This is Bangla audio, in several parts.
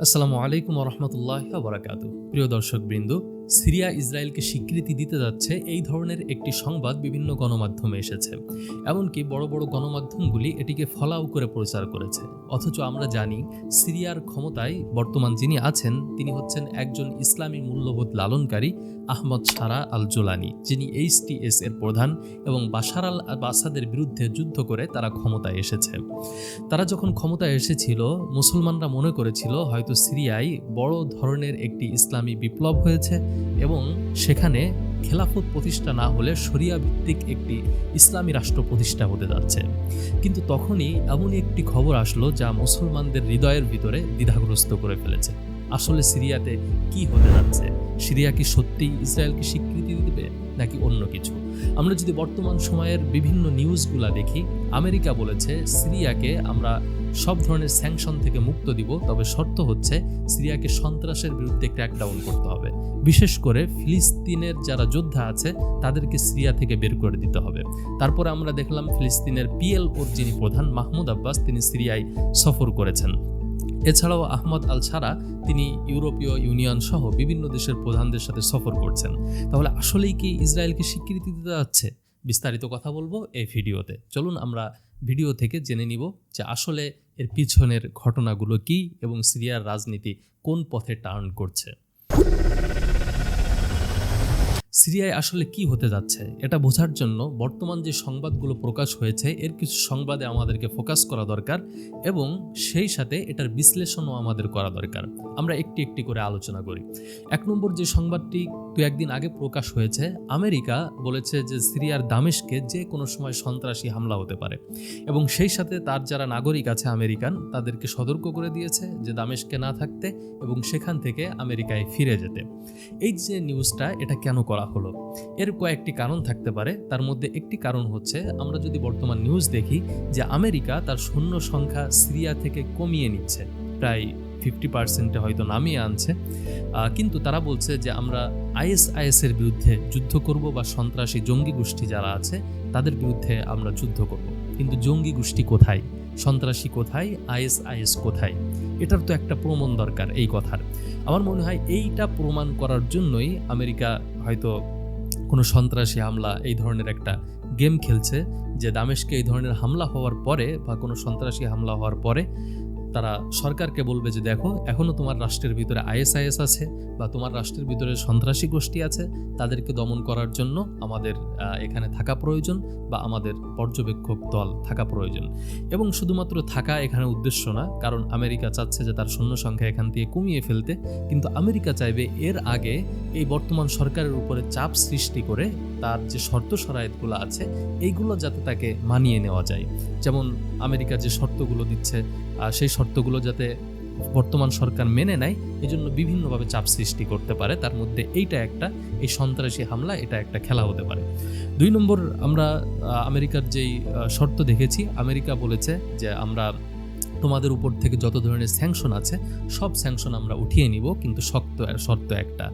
আসসালামু আলাইকুম রহমতুল্লাহ বারাকাতু প্রিয় দর্শক বৃন্দ সিরিয়া ইসরায়েলকে স্বীকৃতি দিতে যাচ্ছে এই ধরনের একটি সংবাদ বিভিন্ন গণমাধ্যমে এসেছে। এমনকি বড় বড় গণমাধ্যমগুলি এটিকে ফলাও করে প্রচার করেছে। অথচ আমরা জানি, সিরিয়ার ক্ষমতায় বর্তমান যিনি আছেন, তিনি হচ্ছেন একজন ইসলামী মূল্যবোধ লালনকারী আহমদ সারা আল জোলানি যিনি এইচটিএস এর প্রধান এবং বাশার আল বাসাদের বিরুদ্ধে যুদ্ধ করে তারা ক্ষমতায় এসেছে। তারা যখন ক্ষমতায় এসেছিল, মুসলমানরা মনে করেছিল হয়তো সিরিয়ায় বড় ধরনের একটি ইসলামী বিপ্লব হয়েছে। এবং সেখানে খেলাফত প্রতিষ্ঠা না হলে শরিয়া ভিত্তিক একটি ইসলামী রাষ্ট্র প্রতিষ্ঠা হতে যাচ্ছে। কিন্তু তখনই এমনই একটি খবর আসলো যা মুসলমানদের হৃদয়ের ভিতরে দ্বিধাগ্রস্ত করে ফেলেছে। আসলে সিরিয়াতে কি হতে যাচ্ছে? সিরিয়া কি সত্যি ইসরায়েলকে স্বীকৃতি দিবে নাকি অন্য কিছু? আমরা যদি বর্তমান সময়ের বিভিন্ন নিউজগুলা দেখি, আমেরিকা বলেছে সিরিয়াকে আমরা সব ধরনের স্যাংশন থেকে মুক্ত দিব, তবে শর্ত হচ্ছে সিরিয়াকে সন্ত্রাসের বিরুদ্ধে ক্র্যাকডাউন করতে হবে। বিশেষ করে ফিলিস্তিনের যারা যোদ্ধা আছে, তাদেরকে সিরিয়া থেকে বের করে দিতে হবে। তারপরে আমরা দেখলাম ফিলিস্তিনের পিএলওর যিনি প্রধান, মাহমুদ আব্বাস, তিনি সিরিয়ায় সফর করেছেন। এছাড়াও আহমদ আল ছাড়া তিনি ইউরোপীয় ইউনিয়ন সহ বিভিন্ন দেশের প্রধানদের সাথে সফর করছেন। তাহলে আসলেই কি ইসরায়েলকে স্বীকৃতি দিতে যাচ্ছে? বিস্তারিত কথা বলব এই ভিডিওতে। চলুন আমরা ভিডিও থেকে জেনে নিব যে আসলে এর পিছনের ঘটনাগুলো কি এবং সিরিয়ার রাজনীতি কোন পথে টার্ন করছে। সিরিয়ায় আসলে কি হতে যাচ্ছে, এটা বোঝার জন্য বর্তমান যে সংবাদগুলো প্রকাশ হয়েছে, এর কিছু সংবাদে আমাদেরকে ফোকাস করা দরকার এবং সেই সাথে এটার বিশ্লেষণও আমাদের করা দরকার। আমরা একটি একটি করে আলোচনা করি। এক নম্বর যে সংবাদটি দু, একদিন আগে প্রকাশ হয়েছে, আমেরিকা বলেছে যে সিরিয়ার দামেশকে যে কোনো সময় সন্ত্রাসী হামলা হতে পারে এবং সেই সাথে তার যারা নাগরিক আছে আমেরিকান, তাদেরকে সতর্ক করে দিয়েছে যে দামেশকে না থাকতে এবং সেখান থেকে আমেরিকায় ফিরে যেতে। এই যে নিউজটা এটা কেন করা হলো। এর কয়েকটি কারণ থাকতে পারে। তার মধ্যে একটি কারণ হচ্ছে, আমরা যদি বর্তমান নিউজ দেখি যে আমেরিকা তার সৈন্য সংখ্যা সিরিয়া থেকে কমিয়ে নিচ্ছে। প্রায় ফিফটি পার্সেন্টে হয়তো নামিয়ে আনছে। কিন্তু তারা বলছে যে আমরা আইএসআইএস এর বিরুদ্ধে যুদ্ধ করব বা সন্ত্রাসী জঙ্গি গোষ্ঠী যারা আছে, তাদের বিরুদ্ধে আমরা যুদ্ধ করব। কিন্তু জঙ্গি গোষ্ঠী কোথায়? সন্ত্রাসী কোথায় আইএস আইএস কোথায়? এটার তো একটা প্রমাণ দরকার এই কথার। আমার মনে হয় এইটা প্রমাণ করার জন্যই আমেরিকা হয়তো কোনো সন্ত্রাসী হামলা, এই ধরনের একটা গেম খেলছে যে দামেশকে এই ধরনের হামলা হওয়ার পরে বা কোনো সন্ত্রাসী হামলা হওয়ার পরে তারা সরকারকে বলবে যে দেখো এখনও তোমার রাষ্ট্রের ভিতরে আইএসআইএস আছে বা তোমার রাষ্ট্রের ভিতরে সন্ত্রাসী গোষ্ঠী আছে, তাদেরকে দমন করার জন্য আমাদের এখানে থাকা প্রয়োজন বা আমাদের পর্যবেক্ষক দল থাকা প্রয়োজন। এবং শুধুমাত্র থাকা এখানে উদ্দেশ্য না, কারণ আমেরিকা চাচ্ছে যে তার সৈন্য সংখ্যা এখান থেকে কমিয়ে ফেলতে, কিন্তু আমেরিকা চাইবে এর আগে এই বর্তমান সরকারের উপরে চাপ সৃষ্টি করে তার যে শর্ত সরায়তগুলো আছে, এইগুলো যাতে তাকে মানিয়ে নেওয়া যায়। যেমন আমেরিকা যে শর্তগুলো দিচ্ছে সেই শর্তগুলো যাতে বর্তমান সরকার মেনে নেয় এই জন্য বিভিন্নভাবে চাপ সৃষ্টি করতে পারে। তার মধ্যে এইটা একটা, এই সন্ত্রাসী হামলা, এটা একটা খেলা হতে পারে। দুই নম্বর, আমরা আমেরিকার যেই শর্ত দেখেছি, আমেরিকা বলেছে যে আমরা তোমাদের উপর থেকে যত ধরনের স্যাংশন আছে, সব স্যাংশন আমরা উঠিয়ে নিব, কিন্তু শক্ত, শর্ত একটা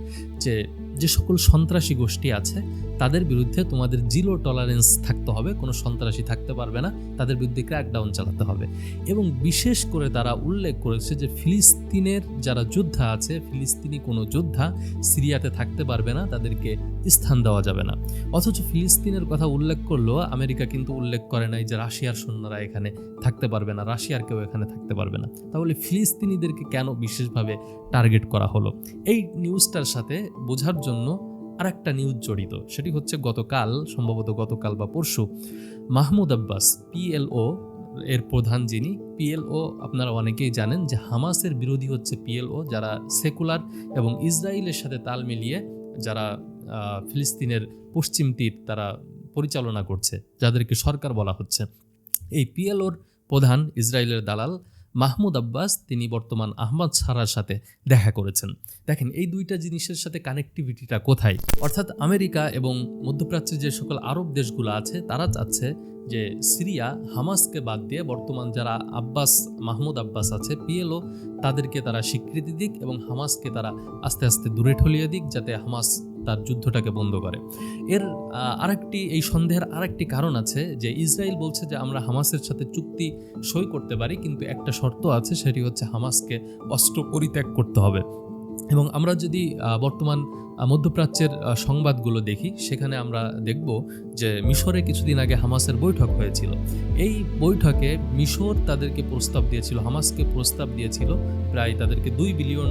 যে যে সকল সন্ত্রাসী গোষ্ঠী আছে তাদের বিরুদ্ধে তোমাদের জিরো টলারেন্স থাকতে হবে, কোনো সন্ত্রাসী থাকতে পারবে না, তাদের বিরুদ্ধে ক্র্যাকডাউন চালাতে হবে। এবং বিশেষ করে তারা উল্লেখ করেছে যে ফিলিস্তিনের যারা যোদ্ধা আছে, ফিলিস্তিনি কোনো যোদ্ধা সিরিয়াতে থাকতে পারবে না, তাদেরকে স্থান দেওয়া যাবে না। অথচ ফিলিস্তিনের কথা উল্লেখ করলেও আমেরিকা কিন্তু উল্লেখ করে নাই যে রাশিয়ার সৈন্যরা এখানে থাকতে পারবে না, রাশিয়ার কেউ এখানে থাকতে পারবে না। তাহলে ফিলিস্তিনিদেরকে কেন বিশেষভাবে টার্গেট করা হলো? এই নিউজটার সাথে বোঝার জন্য আর একটা নিউজ জড়িত, সেটি হচ্ছে গতকাল, সম্ভবত গতকাল বা পরশু, মাহমুদ আব্বাস পিএলও এর প্রধান যিনি পিএলও আপনারা অনেকেই জানেন যে হামাসের বিরোধী হচ্ছে পিএলও যারা সেকুলার এবং ইসরায়েলের সাথে তাল মিলিয়ে যারা ফিলিস্তিনের পশ্চিম তীর তারা পরিচালনা করছে, যাদেরকে সরকার বলা হচ্ছে। এই পিএলওর প্রধান ইসরায়েলের দালাল মাহমুদ আব্বাস, তিনি বর্তমান আহমদ সারার সাথে দেখা করেছেন। দেখেন, এই দুইটা জিনিসের সাথে কানেক্টিভিটিটা কোথায়? অর্থাৎ আমেরিকা এবং মধ্যপ্রাচ্যের যে সকল আরব দেশগুলো আছে, তারা চাচ্ছে যে সিরিয়া হামাসকে বাদ দিয়ে বর্তমান যারা আব্বাস, মাহমুদ আব্বাস আছে, পিএলও, তাদেরকে তারা স্বীকৃতি দিক এবং হামাসকে তারা আস্তে আস্তে দূরে ঠলিয়ে দিক, যাতে হামাস তার যুদ্ধটাকে বন্ধ করে। এর আরেকটি, এই সন্দেহের আরেকটি কারণ আছে যে ইসরায়েল বলছে যে আমরা হামাসের সাথে চুক্তি সই করতে পারি, কিন্তু একটা শর্ত আছে, সেটি হচ্ছে হামাসকে অস্ত্র পরিত্যাগ করতে হবে। এবং আমরা যদি বর্তমান মধ্যপ্রাচ্যের সংবাদগুলো দেখি, সেখানে আমরা দেখব যে মিশরে কিছুদিন আগে হামাসের বৈঠক হয়েছিল। এই বৈঠকে মিশর তাদেরকে প্রস্তাব দিয়েছিল, হামাসকে প্রস্তাব দিয়েছিল, প্রায় তাদেরকে দুই বিলিয়ন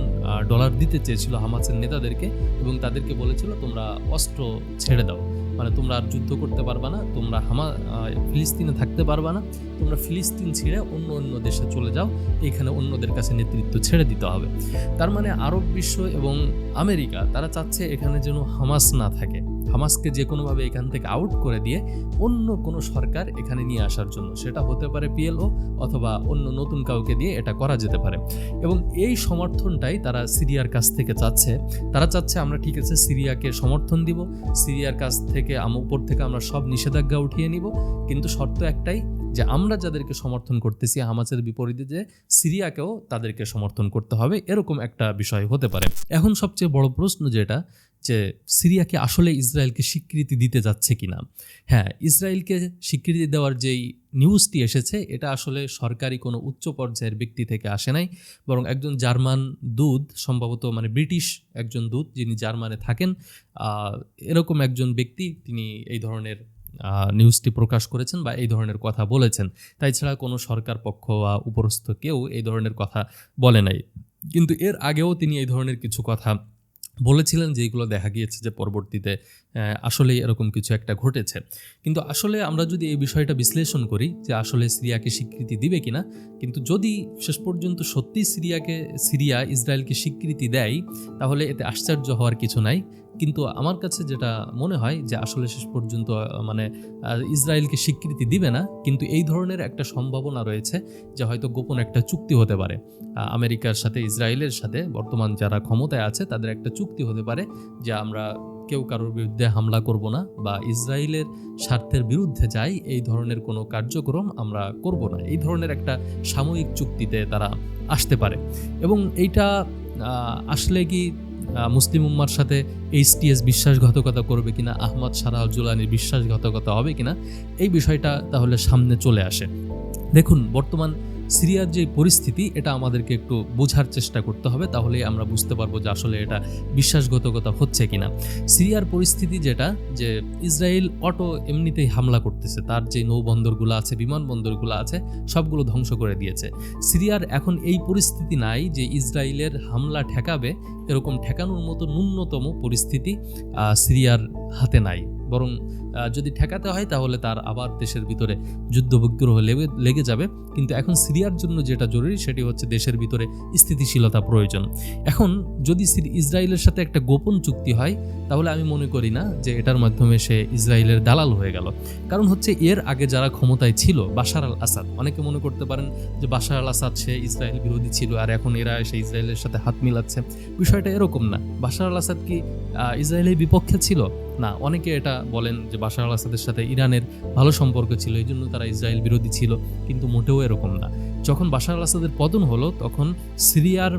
ডলার দিতে চেয়েছিল হামাসের নেতাদেরকে এবং তাদেরকে বলেছিল, তোমরা অস্ত্র ছেড়ে দাও। মানে তোমরা আর যুদ্ধ করতে পারবা না, তোমরা হামা ফিলিস্তিনে থাকতে পারবা না, তোমরা ফিলিস্তিন ছেড়ে অন্য অন্য দেশে চলে যাও, এখানে অন্যদের কাছে নেতৃত্ব ছেড়ে দিতে হবে। তার মানে আরব বিশ্ব এবং আমেরিকা, তারা চাচ্ছে এখানে যেন হামাস না থাকে। হামাসকে যে কোনোভাবে এখান থেকে আউট করে দিয়ে অন্য কোনো সরকার এখানে নিয়ে আসার জন্য, সেটা হতে পারে পিএলও অথবা অন্য নতুন কাউকে দিয়ে এটা করা যেতে পারে। এবং এই সমর্থনটাই তারা সিরিয়ার কাছ থেকে চাচ্ছে। তারা চাচ্ছে আমরা ঠিক আছে সিরিয়াকে সমর্থন দিব, সিরিয়ার কাছ থেকে উপর থেকে আমরা সব নিষেধাজ্ঞা উঠিয়ে নিব। কিন্তু শর্ত একটাই যে আমরা যাদেরকে সমর্থন করতেছি হামাসের বিপরীতে যে সিরিয়াকেও তাদেরকে সমর্থন করতে হবে, এরকম একটা বিষয় হতে পারে। এখন সবচেয়ে বড় প্রশ্ন যেটা যে সিরিয়াকে আসলে ইসরায়েলকে স্বীকৃতি দিতে যাচ্ছে কিনা। হ্যাঁ ইসরায়েলকে স্বীকৃতি দেওয়ার যেই নিউজটি এসেছে, এটা আসলে সরকারি কোনো উচ্চ পর্যায়ের ব্যক্তি থেকে আসে নাই। বরং একজন জার্মান দূত, সম্ভবত মানে ব্রিটিশ একজন দূত, যিনি জার্মানে থাকেন এরকম একজন ব্যক্তি তিনি এই ধরনের নিউজটি প্রকাশ করেছেন বা এই ধরনের কথা বলেছেন। তাই ছাড়া কোনো সরকার পক্ষ বা উপরস্থ কেউ এই ধরনের কথা বলে নাই। কিন্তু এর আগেও তিনি এই ধরনের কিছু কথা বলেছিলেন যে এগুলো দেখা গিয়েছে যে পরবর্তীতে আসলেই এরকম কিছু একটা ঘটেছে। কিন্তু আসলে আমরা যদি এই বিষয়টা বিশ্লেষণ করি যে আসলে সিরিয়াকে স্বীকৃতি দিবে কিনা, কিন্তু যদি শেষ পর্যন্ত সত্যি সিরিয়াকে, সিরিয়া ইসরায়েলকে স্বীকৃতি দেয়, তাহলে এতে আশ্চর্য হওয়ার কিছু নাই। কিন্তু আমার কাছে যেটা মনে হয় যে আসলে শেষ পর্যন্ত মানে ইসরায়েলকে স্বীকৃতি দিবে না, কিন্তু এই ধরনের একটা সম্ভাবনা রয়েছে যে হয়তো গোপন একটা চুক্তি হতে পারে। আমেরিকার সাথে, ইসরায়েলের সাথে বর্তমান যারা ক্ষমতায় আছে তাদের একটা চুক্তি হতে পারে যে আমরা কেউ কারোর বিরুদ্ধে হামলা করব না বা ইসরায়েলের স্বার্থের বিরুদ্ধে যাই, এই ধরনের কোনো কার্যক্রম আমরা করব না। এই ধরনের একটা সাময়িক চুক্তিতে তারা আসতে পারে। এবং এইটা আসলে কি মুসলিম উম্মার সাথে এইচটিএস বিশ্বাসঘাতকতা করবে কিনা, আহমদ সারাহ জুলানির বিশ্বাসঘাতকতা হবে কিনা, এই বিষয়টা তাহলে সামনে চলে আসে। দেখুন, বর্তমান সিরিয়ার যে পরিস্থিতি, এটা আমাদেরকে একটু বোঝার চেষ্টা করতে হবে, তাহলে আমরা বুঝতে পারব যে আসলে এটা বিশ্বাসঘাতকতা হচ্ছে কিনা। সিরিয়ার পরিস্থিতি যেটা, যে ইসরায়েল অটো এমনিতেই হামলা করতেছে, তার যে নৌবন্দরগুলো আছে, বিমানবন্দরগুলো আছে, সবগুলো ধ্বংস করে দিয়েছে। সিরিয়ার এখন এই পরিস্থিতি নাই যে ইসরায়েলের হামলা ঠেকাবে, এরকম ঠেকানোর মতো ন্যূনতম পরিস্থিতি সিরিয়ার হাতে নাই। বরং যদি ঠেকাতে হয় তাহলে তার আবার দেশের ভিতরে যুদ্ধ বিগ্রহ লেগে লেগে যাবে। কিন্তু এখন সিরিয়ার জন্য যেটা জরুরি সেটি হচ্ছে দেশের ভিতরে স্থিতিশীলতা প্রয়োজন। এখন যদি ইসরায়েলের সাথে একটা গোপন চুক্তি হয়, তাহলে আমি মনে করি না যে এটার মাধ্যমে সে ইসরায়েলের দালাল হয়ে গেল। কারণ হচ্ছে এর আগে যারা ক্ষমতায় ছিল, বাশার আল আসাদ অনেকে মনে করতে পারেন যে বাশার আল আসাদ সে ইসরায়েল বিরোধী ছিল আর এখন এরা এসে ইসরায়েলের সাথে হাত মিলাচ্ছে। বিষয়টা এরকম না। বাশার আল আসাদ কি ইসরায়েলের বিপক্ষে ছিল? না, অনেকে এটা বলেন যে বাশার আল আসাদের সাথে ইরানের ভালো সম্পর্ক ছিল, এই জন্য তারা ইসরায়েল বিরোধী ছিল, কিন্তু মোটেও এরকম না। যখন বাশার আল আসাদের পতন হলো, তখন সিরিয়ার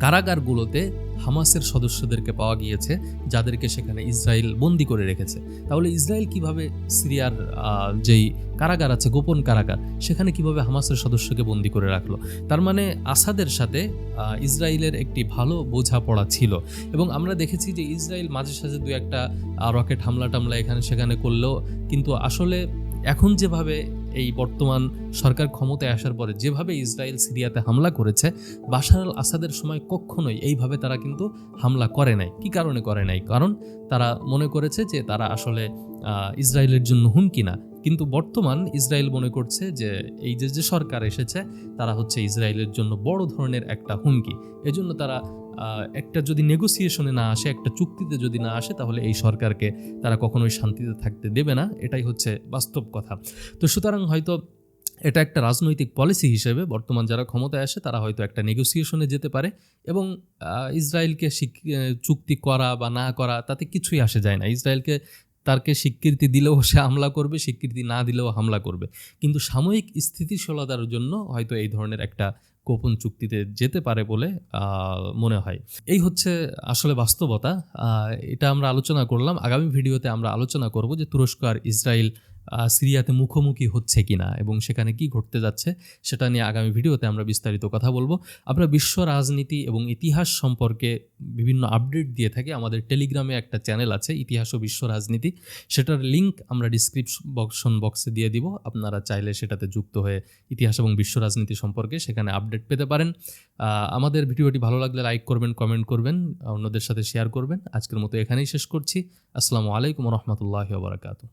কারাগারগুলোতে হামাসের সদস্যদেরকে পাওয়া গিয়েছে, যাদেরকে সেখানে ইসরায়েল বন্দি করে রেখেছে। তাহলে ইসরায়েল কীভাবে সিরিয়ার যেই কারাগার আছে, গোপন কারাগার, সেখানে কীভাবে হামাসের সদস্যকে বন্দি করে রাখল? তার মানে আসাদের সাথে ইসরায়েলের একটি ভালো বোঝাপড়া ছিল। এবং আমরা দেখেছি যে ইসরায়েল মাঝে সাঝে দু একটা রকেট হামলা টামলা এখানে সেখানে করলেও কিন্তু আসলে এখন যেভাবে এই বর্তমান সরকার ক্ষমতায় আসার পরে যেভাবে ইসরায়েল সিরিয়াতে হামলা করেছে, বাশার আল আসাদের সময় কখনোই এইভাবে তারা কিন্তু হামলা করে নাই। কি কারণে করে নাই? কারণ তারা মনে করেছে যে তারা আসলে ইসরায়েলের জন্য হুমকি না। কিন্তু বর্তমান ইসরায়েল মনে করছে যে এই যে যে সরকার এসেছে, তারা হচ্ছে ইসরায়েলের জন্য বড় ধরনের একটা হুমকি। এজন্য তারা একটা যদি নেগোসিয়েশনে না আসে, একটা চুক্তিতে যদি না আসে, তাহলে এই সরকারকে তারা কখনোই শান্তিতে থাকতে দেবে না। এটাই হচ্ছে বাস্তব কথা। তো সুতরাং হয়তো এটা একটা রাজনৈতিক পলিসি হিসেবে বর্তমান যারা ক্ষমতায় আসে, তারা হয়তো একটা নেগোসিয়েশনে যেতে পারে এবং ইসরায়েলকে চুক্তি করা বা না করা, তাতে কিছুই আসে যায় না। ইসরায়েলকে তারকে স্বীকৃতি দিলেও সে হামলা করবে, স্বীকৃতি না দিলেও হামলা করবে। কিন্তু সাময়িক স্থিতিশীলতার জন্য হয়তো এই ধরনের একটা গোপন চুক্তিতে যেতে পারে বলে মনে হয়। এই হচ্ছে আসলে বাস্তবতা। এটা আমরা আলোচনা করলাম। আগামী ভিডিওতে আমরা আলোচনা করব যে তুরস্ক আর ইসরায়েল সিরিয়াতে মুখোমুখি হচ্ছে কিনা এবং সেখানে কি ঘটতে যাচ্ছে সেটা নিয়ে আগামী ভিডিওতে আমরা বিস্তারিত কথা বলব। আমরা বিশ্ব রাজনীতি এবং ইতিহাস সম্পর্কে বিভিন্ন আপডেট দিয়ে থাকি। আমাদের টেলিগ্রামে একটা চ্যানেল আছে, ইতিহাস ও বিশ্ব রাজনীতি। সেটার লিংক আমরা ডিসক্রিপশন বক্সে দিয়ে দিব। আপনারা চাইলে সেটাতে যুক্ত হয়ে ইতিহাস এবং বিশ্ব রাজনীতি সম্পর্কে সেখানে আপডেট পেতে পারেন। আমাদের ভিডিওটি ভালো লাগলে লাইক করবেন কমেন্ট করবেন, অন্যদের সাথে শেয়ার করবেন। আজকের মতো এখানেই শেষ করছি। আসসালামু আলাইকুম রহমতুল্লাহ বারাকাতু